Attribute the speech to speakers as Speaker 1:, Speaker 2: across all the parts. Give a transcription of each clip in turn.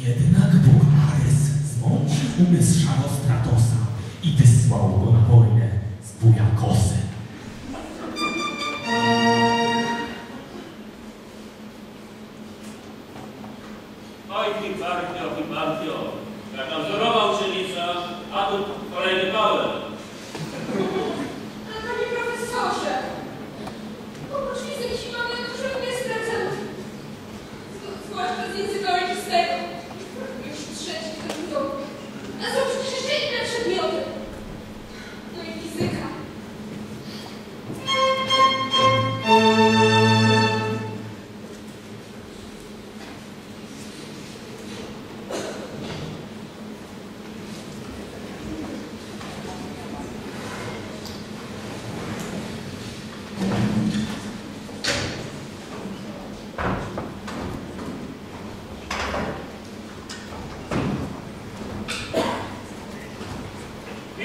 Speaker 1: Jednak Bóg Ares zmącił umysł Szarostratosa i wysłał go na wojnę z Bujakosem.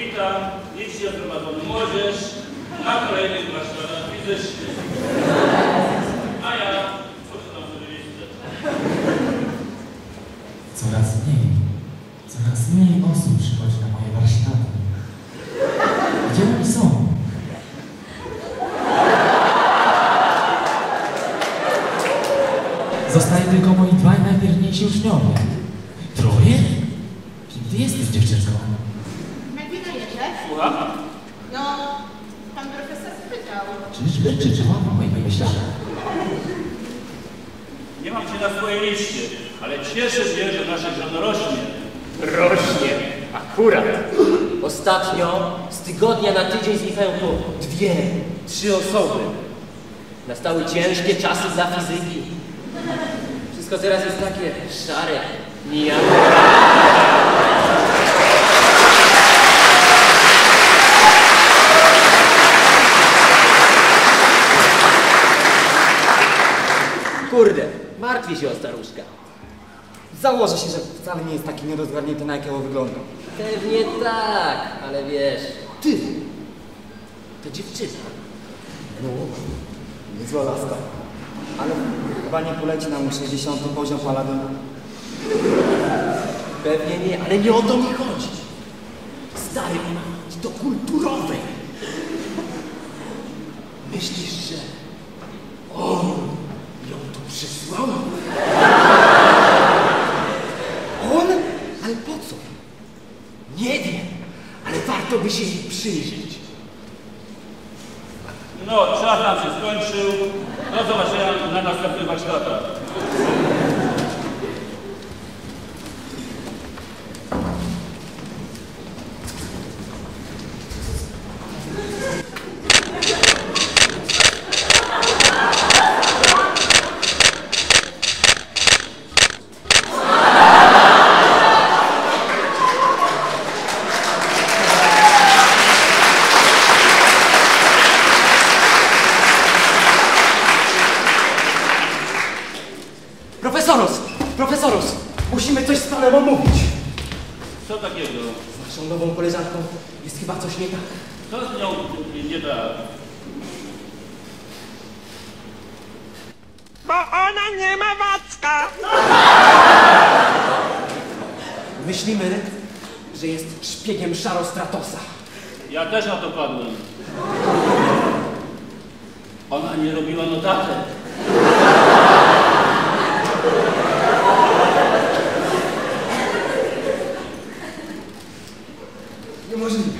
Speaker 2: Witam, licznie zgromadzony młodzież na kolejnych warsztatach fizycznych. A ja poczynam sobie listę.
Speaker 1: Coraz mniej, coraz mniej osób przychodzi na moje warsztaty. Gdzie oni są? Zostali tylko moi dwaj najwierniejsi uczniowie.
Speaker 2: Słucham?
Speaker 3: No, pan profesor spytał.
Speaker 1: Czyżby, czy czyła po moich myślach?
Speaker 2: Nie mam cię na swojej liście, ale cieszę się, że nasza żona rośnie.
Speaker 4: Rośnie. Akurat. Ostatnio z tygodnia na tydzień znikają po dwie, trzy osoby. Nastały ciężkie czasy dla fizyki. Wszystko teraz jest takie szare, nijako. Martwi się o staruszka.
Speaker 5: Założę się, że wcale nie jest taki nierozgarnięty, na jakiego wygląda.
Speaker 4: Pewnie tak, ale wiesz,
Speaker 5: Ty!
Speaker 4: to dziewczyna.
Speaker 5: No, niezła laska. Ale chyba nie poleci nam 60 poziom paladyna.
Speaker 4: Pewnie nie, ale nie o to mi chodzi. Stary, ona do kulturowej. Myślisz, że ją tu przysłał? On? Ale po co? Nie wiem, ale warto by się jej przyjrzeć.
Speaker 2: No, czas nam się skończył. Do zobaczenia na następnych warsztatach.
Speaker 5: Profesoros! Profesoros! Musimy coś z panem omówić.
Speaker 2: Co takiego?
Speaker 5: Z naszą nową koleżanką jest chyba coś nie tak.
Speaker 2: Co z nią nie tak?
Speaker 6: Bo ona nie ma Wacka.
Speaker 5: Myślimy, że jest szpiegiem Szarostratosa.
Speaker 2: Ja też na to padłem. Ona nie robiła notatek.
Speaker 5: Niemożliwe.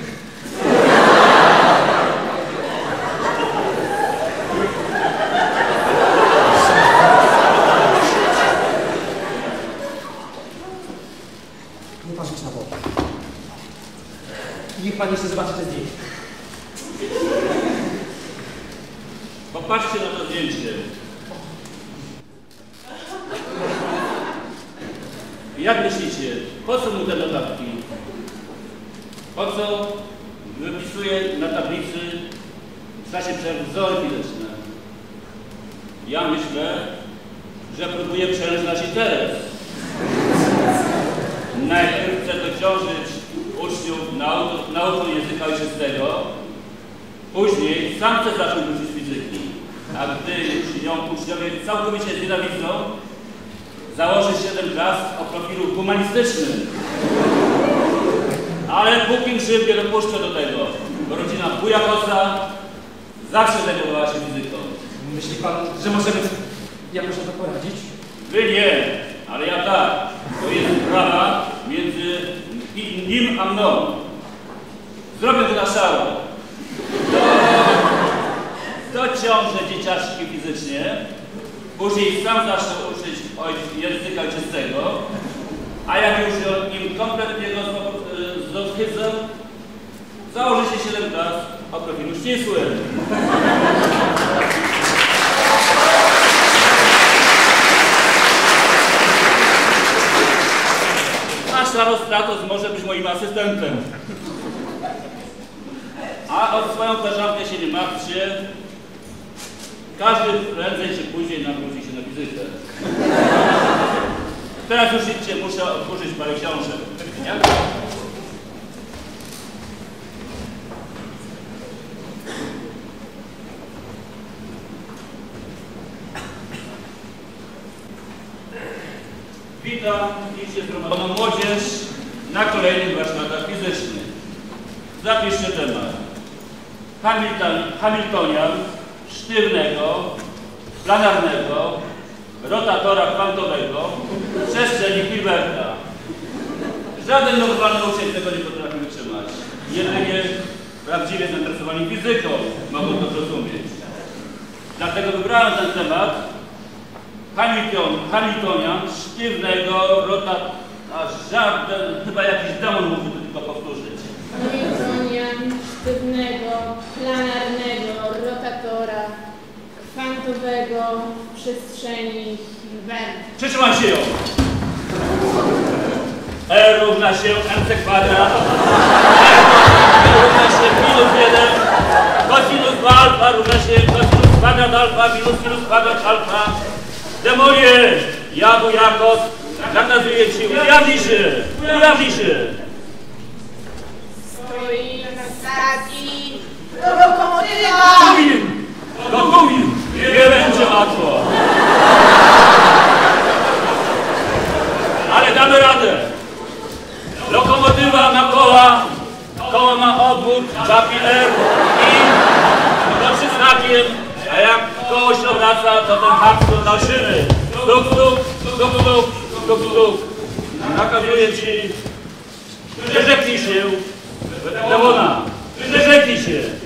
Speaker 5: Nie patrzeć na wodę. Niech pan jeszcze zobaczy te zdjęcia.
Speaker 2: Popatrzcie na to zdjęcie. Jak myślicie, po co mu te notatki? Po co wypisuje na tablicy w czasie przerwy wzory fizyczne? Ja myślę, że próbuje przejąć nasz interes. Najpierw chce dociążyć uczniów nauką języka ojczystego, później sam chce zacząć uczyć fizyki. A gdy już ją uczniowie całkowicie znienawidzą, założyć 7 klas o profilu humanistycznym. Ale póki Grzyb nie dopuszczę do tego, bo rodzina Bujakosa zawsze zajmowała się fizyką.
Speaker 4: Myśli pan, że możemy jakoś na to poradzić?
Speaker 2: Wy nie, ale ja tak. To jest między i- nim a mną. Zrobię to na szaro. To ciąże dzieciaczki fizycznie, później sam zacznę uczyć oj- języka ojczystego, a jak już im kompletnie zohydzę, założy się 7 klas o profilu ścisłym. A Starostratos może być moim asystentem. A o swoją koleżankę się nie martwcie. Każdy prędzej czy później nawróci się na wizytę. Teraz już idźcie, muszę otworzyć parę książek. Witam dziś zgromadzoną młodzież na kolejnych warsztatach fizycznych. Zapiszcie temat. Hamilton, Hamiltonian sztywnego, planarnego, rotatora kwantowego, przestrzeni Hilberta. Żaden normalny uczeń tego nie potrafi wytrzymać. Jedynie prawdziwie zainteresowani fizyką mogą to zrozumieć. Dlatego wybrałem ten temat Hamilton, Hamiltonian, sztywnego, rota... A żaden, chyba jakiś demon mógł to tylko powtórzyć.
Speaker 7: Hamiltonian, sztywnego, planarnego, rotatora, kwantowego w przestrzeni Hilberta.
Speaker 2: Przytrzymaj się ją! E równa się mc kwadrat. E równa się minus 1. Cosinus 2 alfa równa się cosinus kwadrat alfa minus sinus kwadrat alfa. Demonie, ja Bujakos, nakazuję ci, ujawnij się, ujawnij się.
Speaker 3: Stoi na stacji lokomotywa.
Speaker 2: Gumim, do gumim, nie będzie łatwo. Ale damy radę. Lokomotywa ma koła, koło ma obwód, czapi R i to przyznakiem, a jak koło się obraca, to ten na szyny. Stuk, stuk, stuk, stuk, stuk, stuk. Nakazuję ci, wyrzeknij się, demona, wyrzeknij się.